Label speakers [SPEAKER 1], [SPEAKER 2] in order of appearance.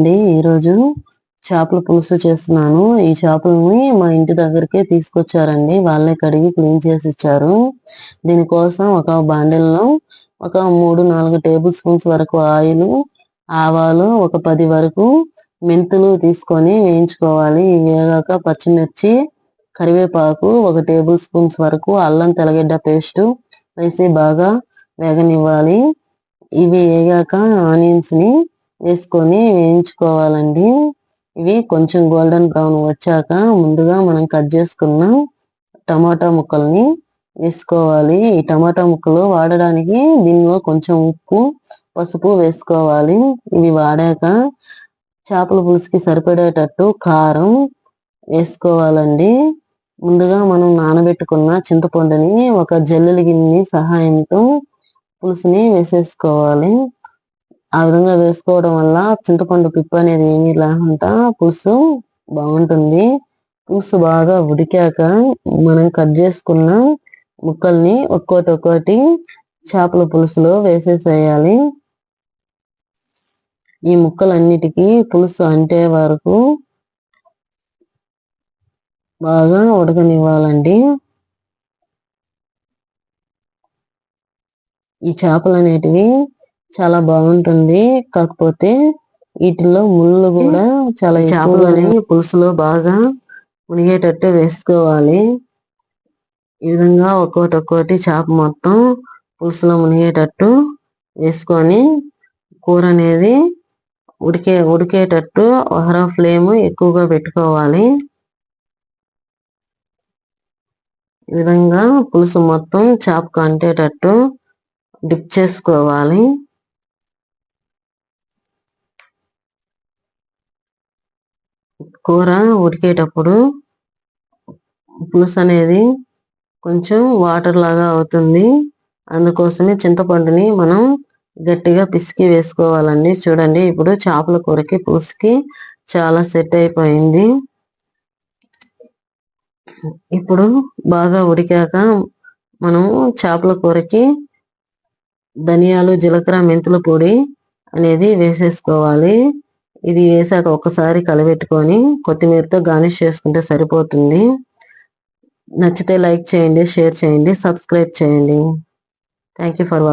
[SPEAKER 1] అండి. ఈరోజు చేపల పులుసు చేస్తున్నాను. ఈ చేపలని మా ఇంటి దగ్గరకే తీసుకొచ్చారండి. వాళ్ళే కడిగి క్లీన్ చేసి ఇచ్చారు. దీనికోసం ఒక బాండిల్లో ఒక మూడు నాలుగు టేబుల్ స్పూన్స్ వరకు ఆయిల్ ఆవాలు ఒక పది వరకు మెంతులు తీసుకొని వేయించుకోవాలి. వేగాక పచ్చిమిర్చి కరివేపాకు ఒక టేబుల్ స్పూన్స్ వరకు అల్లం తెల్లగడ్డ పేస్ట్ వేసి బాగా వేగనివ్వాలి. ఇవి వేగాక ఆనియన్స్ని వేసుకొని వేయించుకోవాలండి. ఇవి కొంచెం గోల్డెన్ బ్రౌన్ వచ్చాక ముందుగా మనం కట్ చేసుకున్న టమాటా ముక్కల్ని వేసుకోవాలి. ఈ టమాటా ముక్కలు వాడడానికి దీనిలో కొంచెం ఉప్పు పసుపు వేసుకోవాలి. ఇవి వాడాక చేపల పులుసుకి సరిపడేటట్టు కారం వేసుకోవాలండి. ముందుగా మనం నానబెట్టుకున్న చింతపండుని ఒక జల్లెల గిన్నె సహాయంతో పులుసుని వేసేసుకోవాలి. ఆ విధంగా వేసుకోవడం వల్ల చింతపండు పిప్పు అనేది ఏమీ లేకుండా పులుసు బాగుంటుంది. పులుసు బాగా ఉడికాక మనం కట్ చేసుకున్న ముక్కల్ని ఒక్కోటి ఒక్కోటి చేపల పులుసులో వేసేసేయాలి. ఈ ముక్కలన్నిటికీ పులుసు అంటే వరకు బాగా ఉడకనివ్వాలండి. ఈ చేపలు అనేటివి చాలా బాగుంటుంది. కాకపోతే వీటిలో ముళ్ళు కూడా చాలా చేపలని పులుసులో బాగా మునిగేటట్టు వేసుకోవాలి. ఈ విధంగా ఒక్కోటి ఒక్కోటి చేప మొత్తం పులుసులో మునిగేటట్టు వేసుకొని కూర అనేది ఉడికే ఉడికేటట్టు ఒకర ఫ్లేమ్ ఎక్కువగా పెట్టుకోవాలి. ఈ విధంగా పులుసు మొత్తం చేపకు అంటేటట్టు డిప్ చేసుకోవాలి. కూర ఉడికేటప్పుడు పులుసు అనేది కొంచెం వాటర్ లాగా అవుతుంది. అందుకోసమే చింతపండుని మనం గట్టిగా పిసికి వేసుకోవాలండి. చూడండి ఇప్పుడు చేపల కూరకి పులుసుకి చాలా సెట్ అయిపోయింది. ఇప్పుడు బాగా ఉడికాక మనము చేపల కూరకి ధనియాలు జీలకర్ర మెంతుల పొడి అనేది వేసేసుకోవాలి. ఇది వేసాక ఒకసారి కలబెట్టుకొని కొత్తిమీరతో గార్నిష్ చేసుకుంటే సరిపోతుంది. నచ్చితే లైక్ చేయండి షేర్ చేయండి సబ్స్క్రైబ్ చేయండి. Thank for watching